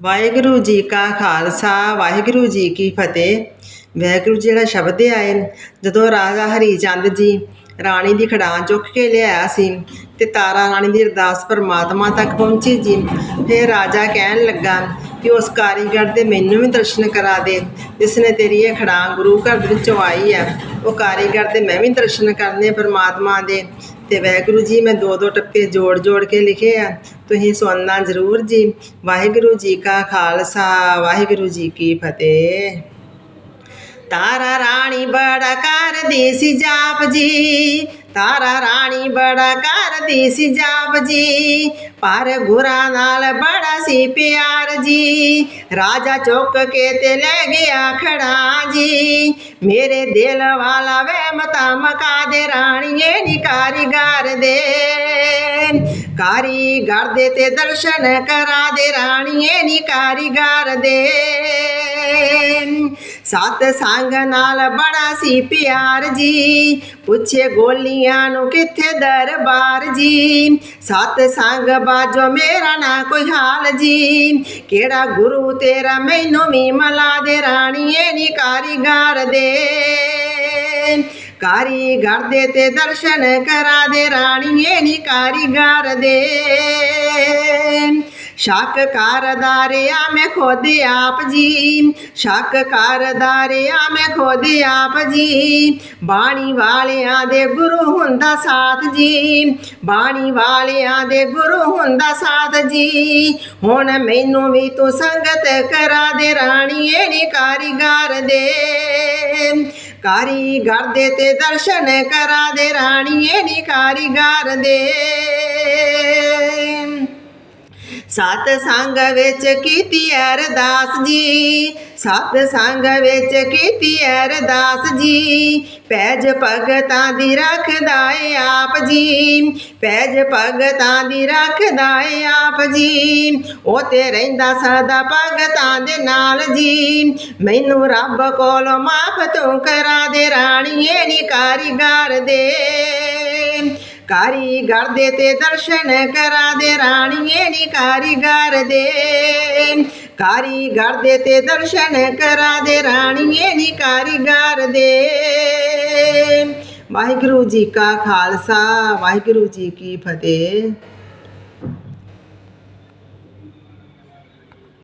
ਵਾਹਿਗੁਰੂ ਜੀ ਕਾ ਖਾਲਸਾ, ਵਾਹਿਗੁਰੂ ਜੀ ਕੀ ਫਤਿਹ। ਵਾਹਿਗੁਰੂ ਜਿਹੜਾ ਸ਼ਬਦ ਆਏ ਜਦੋਂ ਰਾਜਾ ਹਰੀ ਚੰਦ ਜੀ ਰਾਣੀ ਦੀ ਖੜਾਂ ਚੁੱਕ ਕੇ ਲਿਆਇਆ ਸੀ ਤੇ ਤਾਰਾ ਰਾਣੀ ਦੀ ਅਰਦਾਸ ਪਰਮਾਤਮਾ ਤੱਕ ਪਹੁੰਚੀ ਜੀ, ਫਿਰ ਰਾਜਾ ਕਹਿਣ ਲੱਗਾ ਕਿ ਉਸ ਕਾਰੀਗਰ ਦੇ ਮੈਨੂੰ ਵੀ ਦਰਸ਼ਨ ਕਰਾ ਦੇ, ਜਿਸ ਨੇ ਤੇਰੀ ਇਹ ਖੜਾਂ ਗੁਰੂ ਘਰ ਦੇ ਵਿੱਚੋਂ ਆਈ ਹੈ। ਉਹ ਕਾਰੀਗਰ ਦੇ ਮੈਂ ਵੀ ਦਰਸ਼ਨ ਕਰਨੇ ਪਰਮਾਤਮਾ ਦੇ। ਤੇ ਵਾਹਿਗੁਰੂ ਜੀ, ਮੈਂ ਦੋ ਦੋ ਟੱਪੇ ਜੋੜ ਜੋੜ ਕੇ ਲਿਖੇ ਆ। ਤੁਸੀਂ ਸੁਣਨਾ ਜ਼ਰੂਰ ਜੀ। ਵਾਹਿਗੁਰੂ ਜੀ ਕਾ ਖਾਲਸਾ, ਵਾਹਿਗੁਰੂ ਜੀ ਕੀ ਫਤਿਹ। ਤਾਰਾ ਰਾਣੀ ਬੜਾ ਕਰਦੀ ਸੀ ਜਾਪ ਜੀ। ਤਾਰਾ ਰਾਣੀ ਬੜਾ ਕਰਦੀ ਸੀ ਜਾਪ ਜੀ। ਪਰ ਗੁਰਾਂ ਨਾਲ ਬੜਾ ਸੀ ਪਿਆਰ ਜੀ। ਰਾਜਾ ਚੁੱਕ ਕੇ ਤੇ ਲੈ ਗਿਆ ਖੜਾ ਜੀ। ਮੇਰੇ ਦਿਲ ਵਾਲਾ ਵੇ ਮਤਾ ਮਕਾ ਦੇ ਰਾਣੀਏ ਨੀ ਕਾਰੀਗਰ ਦੇ। ਕਾਰੀਗਰ ਦੇ ਤੇ ਦਰਸ਼ਨ ਕਰਾ ਦੇ ਰਾਣੀਏ ਨੀ ਕਾਰੀਗਰ ਦੇ। ਸਤ ਸੰਗ ਨਾਲ ਬੜਾ ਸੀ ਪਿਆਰ ਜੀ। ਪੁੱਛੇ ਗੋਲੀਆਂ ਨੂੰ ਕਿੱਥੇ ਦਰਬਾਰ ਜੀ। ਸਤ ਸੰਗ ਬਾਜੋ ਮੇਰਾ ਨਾ ਕੋਈ ਹਾਲ ਜੀ। ਕਿਹੜਾ ਗੁਰੂ ਤੇਰਾ ਮੈਨੂੰ ਵੀ ਮਲਾ ਦੇ ਰਾਣੀਏ ਨੀ ਕਾਰੀਗਰ ਦੇ। ਕਾਰੀਗਰ ਦੇ ਤੇ ਦਰਸ਼ਨ ਕਰਾ ਦੇ ਰਾਣੀਏ ਨੀ ਕਾਰੀਗਰ ਦੇ। ਸ਼ੱਕ ਕਰਦਾ ਮੈਂ ਖੁਦ ਆਪ ਜੀ ਸ਼ੱਕ ਕਰਦਾ ਮੈਂ ਖੁਦ ਆਪ ਜੀ ਬਾਣੀ ਵਾਲਿਆਂ ਦੇ ਗੁਰੂ ਹੁੰਦਾ ਸਾਥ ਜੀ ਬਾਣੀ ਵਾਲਿਆਂ ਦੇ ਗੁਰੂ ਹੁੰਦਾ ਸਾਥ ਜੀ ਹੁਣ ਮੈਨੂੰ ਵੀ ਤੂੰ ਸੰਗਤ ਕਰਾ ਦੇ ਰਾਣੀਏ ਨੀ ਕਾਰੀਗਰ ਦੇ ਕਾਰੀਗਰ ਦੇ ਤੇ ਦਰਸ਼ਨ ਕਰਾ ਦੇ ਰਾਣੀਏ ਨੀ ਕਾਰੀਗਰ ਦੇ ਸਤ ਸੰਗ ਵਿੱਚ ਕੀਤੀ ਅਰਦਾਸ ਜੀ। ਸਤ ਸੰਗ ਵਿੱਚ ਕੀਤੀ ਅਰਦਾਸ ਜੀ। ਪੈਜ ਭਗਤਾਂ ਦੀ ਰੱਖਦਾ ਏ ਆਪ ਜੀ। ਪੈਜ ਭਗਤਾਂ ਦੀ ਰੱਖਦਾ ਏ ਆਪ ਜੀ। ਉਹ ਤੇ ਰਹਿੰਦਾ ਸਦਾ ਭਗਤਾਂ ਦੇ ਨਾਲ ਜੀ। ਮੈਨੂੰ ਰੱਬ ਕੋਲੋਂ ਮਾਫ ਤੂੰ ਕਰਾ ਦੇ ਰਾਣੀਏ ਨੀ ਕਾਰੀਗਰ ਦੇ। ਕਾਰੀਗਰ ਦੇ ਤੇ ਦਰਸ਼ਨ ਕਰਾ ਦੇ ਰਾਣੀਏ ਨੀ ਕਾਰੀਗਰ ਦੇ ਕਾਰੀਗਰ ਦੇ ਤੇ ਦਰਸ਼ਨ ਕਰਾ ਦੇ ਰਾਣੀਏ ਨੀ ਕਾਰੀਗਰ ਦੇ ਵਾਹਿਗੁਰੂ ਜੀ ਕਾ ਖਾਲਸਾ, ਵਾਹਿਗੁਰੂ ਜੀ ਕੀ ਫਤਿਹ।